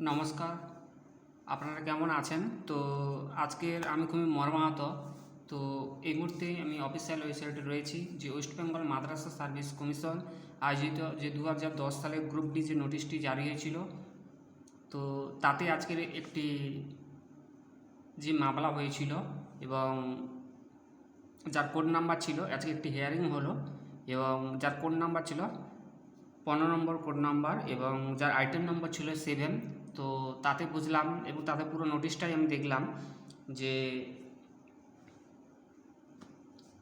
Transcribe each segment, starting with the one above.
নমস্কার। আপনারা কেমন আছেন? তো আজকের আমি খুবই মর্মাহত। তো এই মুহূর্তে আমি অফিসিয়াল ওয়েবসাইটে রয়েছি, যে West Bengal Madrasah service commission আয়োজিত যে দু হাজার দশ সালে গ্রুপ ডি যে নোটিশটি জারি হয়েছিল। তো তাতে আজকের একটি যে মামলা হয়েছিল এবং যার কোড নাম্বার ছিল, আজকে একটি হিয়ারিং হলো এবং যার কোড নাম্বার ছিল পনেরো নম্বর কোড নাম্বার এবং যার আইটেম নম্বর ছিল সেভেন তো তাতে বুঝলাম এবং তাতে পুরো নোটিশটাই আমি দেখলাম যে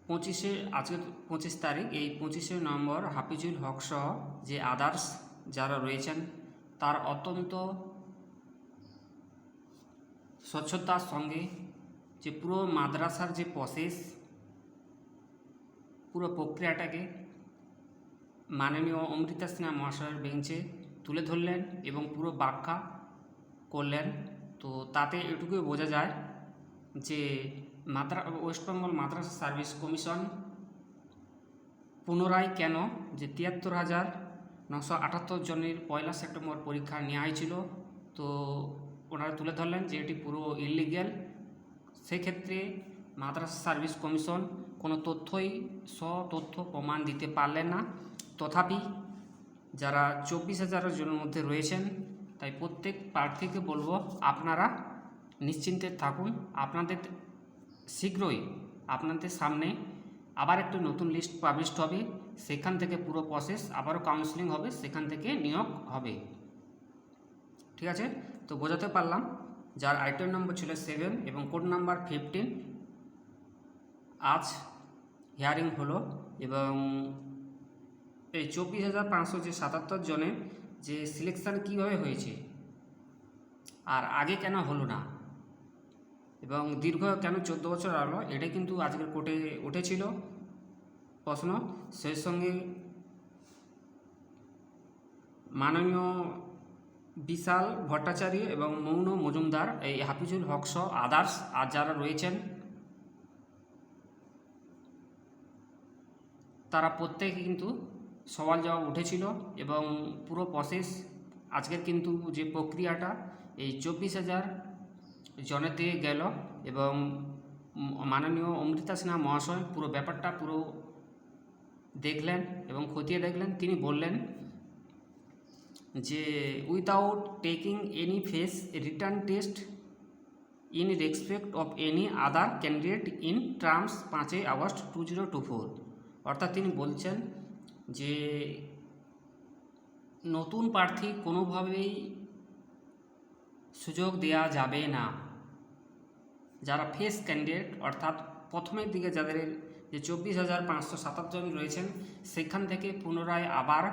পঁচিশে, আজকে পঁচিশ তারিখ, এই পঁচিশে নম্বর হাফিজুল হক সহ যে আদার্স যারা রয়েছেন, তার অত্যন্ত স্বচ্ছতার সঙ্গে যে পুরো মাদ্রাসার যে প্রসেস পুরো প্রক্রিয়াটাকে মাননীয় অমৃতা সিনহা মহাশয়ের বেঞ্চে তুলে ধরলেন এবং পুরো ব্যাখ্যা করলেন। তো তাতে এটুকুই বোঝা যায় যে Madra West Bengal Madrasah service commission পুনরায় কেন যে তিয়াত্তর হাজার নশো আটাত্তর জনের পয়লা সেপ্টেম্বর পরীক্ষা নেওয়া হয়েছিল, তো ওনারা তুলে ধরলেন যে এটি পুরো ইলিগ্যাল সেক্ষেত্রে মাদ্রাসা সার্ভিস কমিশন কোনো তথ্যই তথ্য প্রমাণ দিতে পারলেন না। তথাপি যারা চব্বিশ হাজারের জনের মধ্যে রয়েছেন তাই প্রত্যেক প্রার্থীকে বলব আপনারা নিশ্চিন্তে থাকুন। আপনাদের শীঘ্রই আপনাদের সামনে আবার একটা নতুন লিস্ট পাবলিশ হবে। সেখান থেকে পুরো প্রসেস আবারও কাউন্সিলিং হবে, সেখান থেকে নিয়োগ হবে। ঠিক আছে? তো বোঝাতে পারলাম, যার আইটেম নম্বর ছিল সেভেন এবং কোড নাম্বার ফিফটিন আজ হিয়ারিং হলো এবং এই চব্বিশ হাজার পাঁচশো যে সাতাত্তর জনের যে সিলেকশান কীভাবে হয়েছে? আর আগে কেন হলো না? এবং দীর্ঘ কেন চোদ্দ বছর আলো? এটা কিন্তু আজকের কোর্টে উঠেছিল প্রশ্ন। সেই সঙ্গে মাননীয় বিশাল ভট্টাচার্য এবং মৌন মজুমদার, এই হাফিজুল হক সহ আদার্স আর যারা রয়েছেন, তারা প্রত্যেকে কিন্তু সওয়াল জবাব উঠেছিল এবং পুরো প্রসেস আজকের কিন্তু যে প্রক্রিয়াটা এই চব্বিশ হাজার জনেতে গেল এবং মাননীয় অমৃতা সিনহা মহাশয় পুরো ব্যাপারটা পুরো দেখলেন এবং খতিয়ে দেখলেন। তিনি বললেন যে without taking any face return test in respect of any other candidate in terms পাঁচই August two zero two four অর্থাৎ তিনি বলছেন যে নতুন প্রার্থী কোনোভাবেই সুযোগ দেওয়া যাবে না। যারা ফেস ক্যান্ডিডেট অর্থাৎ প্রথমের দিকে যাদের যে চব্বিশ হাজার পাঁচশো সাতাত্তর জন রয়েছেন, সেখান থেকে পুনরায় আবার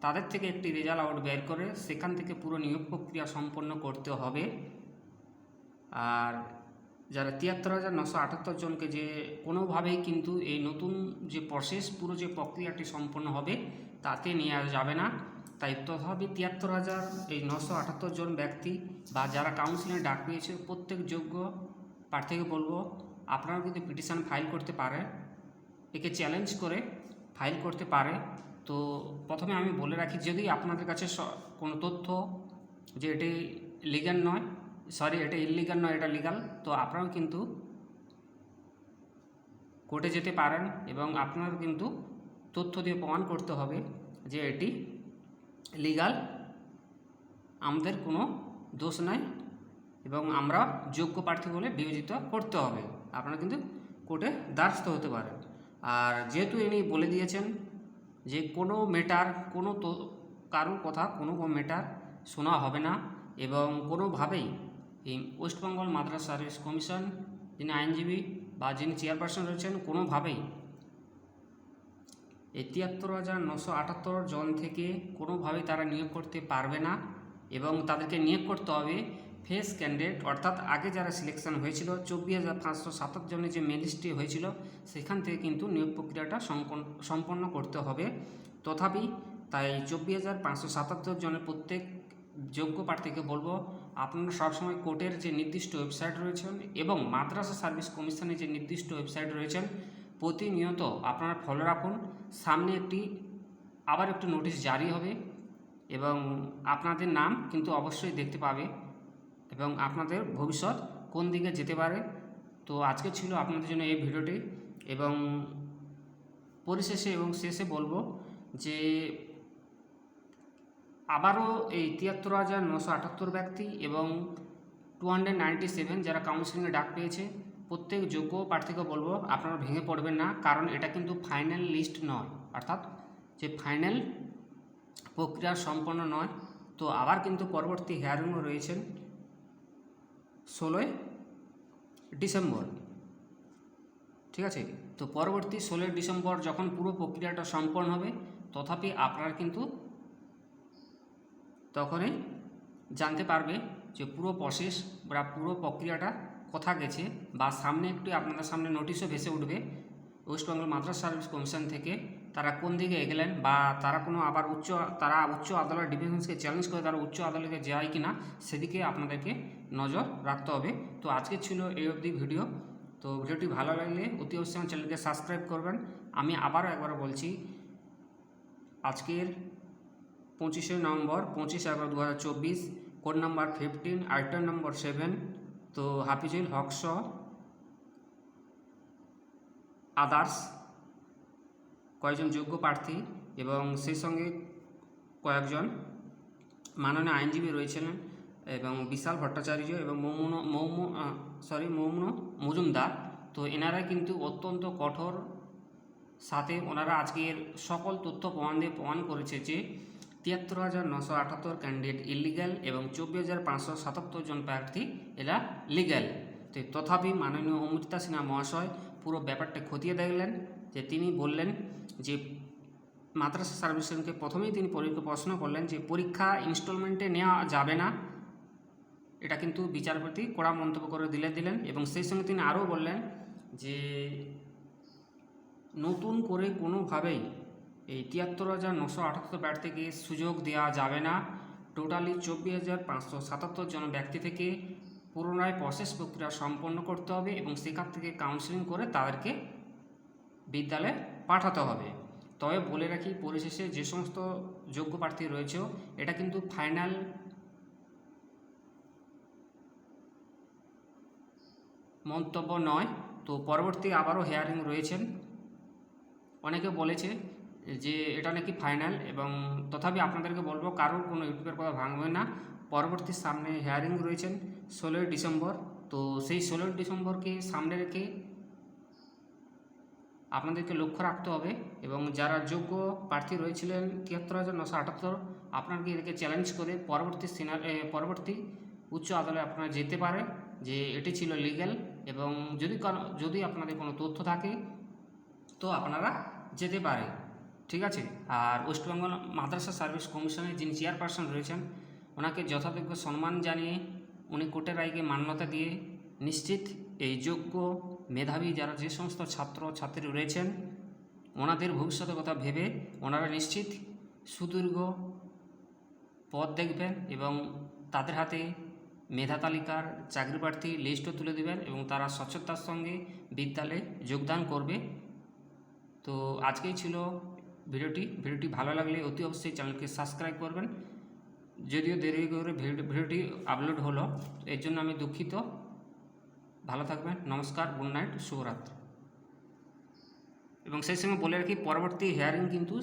তাদের থেকে একটি রেজাল্ট আউট বের করে সেখান থেকে পুরো নিয়োগ প্রক্রিয়া সম্পন্ন করতে হবে। আর যারা তিয়াত্তর হাজার নশো আটাত্তর জনকে যে কোনোভাবেই কিন্তু এই নতুন যে প্রসেস পুরো যে প্রক্রিয়াটি সম্পন্ন হবে, তাতে নেওয়া যাবে না। তাই তথাপি তিয়াত্তর হাজার এই নশো আটাত্তর জন ব্যক্তি বা যারা কাউন্সিলে ডাক পেয়েছে, প্রত্যেক যোগ্য প্রার্থীকে বলব, আপনারা কিন্তু পিটিশন ফাইল করতে পারে, একে চ্যালেঞ্জ করে ফাইল করতে পারে। তো প্রথমে আমি বলে রাখি, যদি আপনাদের কাছে কোনো তথ্য যে এটি লিগ্যাল নয় সরি, এটা ইলিগাল নয়, এটা লিগাল তো আপনারাও কিন্তু কোর্টে যেতে পারেন এবং আপনার কিন্তু তথ্য দিয়ে প্রমাণ করতে হবে যে এটি লিগাল আমাদের কোনো দোষ নাই এবং আমরা যোগ্য প্রার্থী বলে বিবেচিত করতে হবে। আপনারা কিন্তু কোর্টে দ্বারস্থ হতে পারেন। আর যেহেতু ইনি বলে দিয়েছেন যে কোনো মেটার কোনো কারোর কথা কোনো মেটার শোনা হবে না এবং কোনোভাবেই এই ওয়েস্টবেঙ্গল মাদ্রাস সার্ভিস কমিশন, যিনি আইনজীবী বা যিনি চেয়ারপারসন রয়েছেন, কোনোভাবেই এই তিয়াত্তর হাজার নশো আটাত্তর জন থেকে কোনোভাবেই তারা নিয়োগ করতে পারবে না এবং তাদেরকে নিয়োগ করতে হবে ফেস ক্যান্ডিডেট, অর্থাৎ আগে যারা সিলেকশন হয়েছিল, চব্বিশ হাজার পাঁচশো সাতাত্তর জনের যে মেলিস্ট্রি হয়েছিল, সেখান থেকে কিন্তু নিয়োগ প্রক্রিয়াটা সম্পন্ন করতে হবে। তথাপি তাই চব্বিশ হাজার পাঁচশো সাতাত্তর জনের প্রত্যেক যোগ্য প্রার্থীকে বলব আপনারা সবসময় কোর্টের যে নির্দিষ্ট ওয়েবসাইট রয়েছেন এবং মাদ্রাসা সার্ভিস কমিশনের যে নির্দিষ্ট ওয়েবসাইট রয়েছেন, প্রতিনিয়ত আপনারা ফলো রাখুন। সামনে একটি, আবার একটি নোটিশ জারি হবে এবং আপনাদের নাম কিন্তু অবশ্যই দেখতে পাবে এবং আপনাদের ভবিষ্যৎ কোন দিকে যেতে পারে। তো আজকে ছিল আপনাদের জন্য এই ভিডিওটি এবং পরিশেষে এবং শেষে বলব যে আবারও এই তিয়াত্তর হাজার নশো আটাত্তর ব্যক্তি এবং টু হান্ড্রেড নাইনটি সেভেন যারা কাউন্সিলিংয়ে ডাক পেয়েছে, প্রত্যেক যোগ্য প্রার্থীকে বলব আপনারা ভেঙে পড়বেন না, কারণ এটা কিন্তু ফাইনাল লিস্ট নয়, অর্থাৎ যে ফাইনাল প্রক্রিয়া সম্পন্ন নয়। তো আবার কিন্তু পরবর্তী হেয়ারিংও রয়েছেন ষোলোই ডিসেম্বর। ঠিক আছে? তো পরবর্তী ষোলোই ডিসেম্বর যখন পুরো প্রক্রিয়াটা সম্পন্ন হবে, তথাপি আপনারা কিন্তু তখনই জানতে পারবে যে পুরো প্রসেস বা পুরো প্রক্রিয়াটা কোথা গেছে বা সামনে একটু আপনাদের সামনে নোটিশও ভেসে উঠবে। West Bengal Madrasah service commission থেকে তারা কোন দিকে এগেলেন বা তারা কোনো আবার উচ্চ, তারা উচ্চ আদালত ডিফেন্সকে চ্যালেঞ্জ করে তারা উচ্চ আদালতে যায় কি না সেদিকে আপনাদেরকে নজর রাখতে হবে। তো আজকে ছিল এই অবধি ভিডিও তো ভিডিওটি ভালো লাগলে অতি অবশ্যই আমার চ্যানেলকে সাবস্ক্রাইব করবেন। আমি আবারও একবার বলছি, আজকের পঁচিশে নভেম্বর, পঁচিশ এগারো দু হাজার চব্বিশ, কোড নাম্বার ফিফটিন আইটেম নম্বর সেভেন তো হাফিজুল হকস আদার্স কয়েকজন যোগ্য প্রার্থী এবং সেই সঙ্গে কয়েকজন মাননীয় আইনজীবী রয়েছেন এবং বিশাল ভট্টাচার্য এবং মৌমন, মৌম সরি মৌমন মজুমদার। তো এনারা কিন্তু অত্যন্ত কঠোর সাথে ওনারা আজকের সকল তথ্য প্রমাণ দিয়ে প্রমাণ করেছে যে তিয়াত্তর হাজার নশো আটাত্তর ক্যান্ডিডেট ইলিগ্যাল এবং চব্বিশ হাজার পাঁচশো সাতাত্তর জন প্রার্থী এরা লিগ্যাল তো তথাপি মাননীয় অমৃতা সিনহা মহাশয় পুরো ব্যাপারটা খতিয়ে দেখলেন যে তিনি বললেন যে মাদ্রাসা সার্ভিসকে প্রথমেই তিনি প্রশ্ন করলেন যে পরীক্ষা ইনস্টলমেন্টে নেওয়া যাবে না। এটা কিন্তু বিচারপতি কড়া মন্তব্য করে দিলে দিলেন এবং সেই সঙ্গে তিনি আরও বললেন যে নতুন করে কোনোভাবেই এই তিয়াত্তর হাজার নশো আটাত্তর প্রার্থীকে সুযোগ দেওয়া যাবে না। টোটালি চব্বিশ হাজার পাঁচশো সাতাত্তর জন ব্যক্তি থেকে পুনরায় প্রসেস প্রক্রিয়া সম্পন্ন করতে হবে এবং সেখান থেকে কাউন্সিলিং করে তাদেরকে বিদ্যালয়ে পাঠাতে হবে। তবে বলে রাখি, পরিশেষে যে সমস্ত যোগ্য প্রার্থী রয়েছে এটা কিন্তু ফাইনাল মন্তব্য নয়। তো পরবর্তী আবারও হেয়ারিং রয়েছেন। অনেকে বলেছে যে এটা নাকি ফাইনাল এবং তথাপি আপনাদেরকে বলব কারোর কোনো ইউটিউবের কথা ভাঙবে না। পরবর্তী সামনে হেয়ারিং রয়েছেন ষোলোই ডিসেম্বর। তো সেই ষোলোই ডিসেম্বরকে সামনে রেখে আপনাদেরকে লক্ষ্য রাখতে হবে এবং যারা যোগ্য প্রার্থী রয়েছিলেন তিয়াত্তর হাজার নশো আটাত্তর আপনাকে এদেরকে চ্যালেঞ্জ করে পরবর্তী সিনার পরবর্তী উচ্চ আদালতে আপনারা যেতে পারে যে এটি ছিল লিগ্যাল এবং যদি যদি আপনাদের কোনো তথ্য থাকে, তো আপনারা যেতে পারে। ঠিক আছে? আর ওয়েস্টবেঙ্গল মাদ্রাসা সার্ভিস কমিশনের যিনি চেয়ারপারসন রয়েছেন, ওনাকে যথাযোগ্য সম্মান জানিয়ে উনি কোর্টের রায়কে মান্যতা দিয়ে নিশ্চিত এই যোগ্য মেধাবী যারা যে সমস্ত ছাত্র ছাত্রী রয়েছেন, ওনাদের ভবিষ্যতের কথা ভেবে ওনারা নিশ্চিত সুদীর্ঘ পদ দেখবেন এবং তাদের হাতে মেধা তালিকার চাকরি প্রার্থী লিস্টও তুলে দেবেন এবং তারা স্বচ্ছতার সঙ্গে বিদ্যালয়ে যোগদান করবে। তো আজকেই ছিল ভিডিওটি ভিডিওটি ভালো লাগলে অতি অবশ্যই চ্যানেলকে সাবস্ক্রাইব করবেন। যদিও দেরি করে ভিডিও- ভিডিওটি আপলোড হলো, এর জন্য আমি দুঃখিত। ভালো থাকবেন, নমস্কার, গুড নাইট, শুভরাত্রি। এবং সেই সময় বলে রাখি, পরবর্তী হেয়ারিং কিন্তু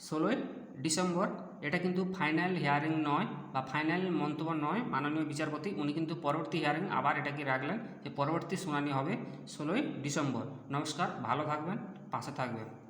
ষোলোই ডিসেম্বর। এটা কিন্তু ফাইনাল হিয়ারিং নয় বা ফাইনাল মন্তব্য নয়, মাননীয় বিচারপতি, উনি কিন্তু পরবর্তী হিয়ারিং আবার এটাকে রাখলেন যে পরবর্তী শুনানি হবে ষোলোই ডিসেম্বর। নমস্কার, ভালো থাকবেন, পাশে থাকবেন।